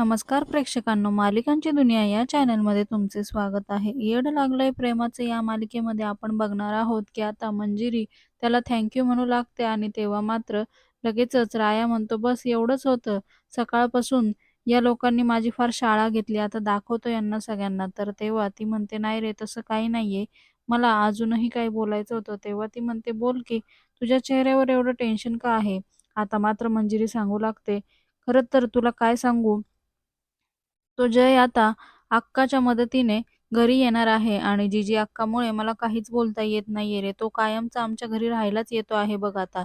नमस्कार प्रेक्षकांनो, मालिकांची दुनिया या चॅनलमध्ये तुमचे स्वागत आहे. येड लागलंय प्रेमाचं या मालिकेमध्ये आपण बघणार आहोत की आता मंजिरी त्याला थँक यू म्हणू लागते आणि तेव्हा मात्र लगेचच राया म्हणतो बस एवढंच होतं. सकाळपासून या लोकांनी माझी फार शाळा घेतली. आता दाखवतो यांना सगळ्यांना. तर तेव्हा ती म्हणते नाही रे तसं काही नाहीये. मला अजूनही काही बोलायचं होतं. तेव्हा ती म्हणते बोल की. तुझ्या चेहऱ्यावर एवढं टेन्शन का आहे? आता मात्र मंजिरी सांगू लागते खरं तर तुला काय सांगू? तो जय आता अक्काच्या मदतीने घरी येणार आहे आणि जिजी अक्कामुळे मला काहीच बोलता येत नाहीये रे. तो कायमचा आमच्या घरी राहायलाच येतो आहे बघ आता.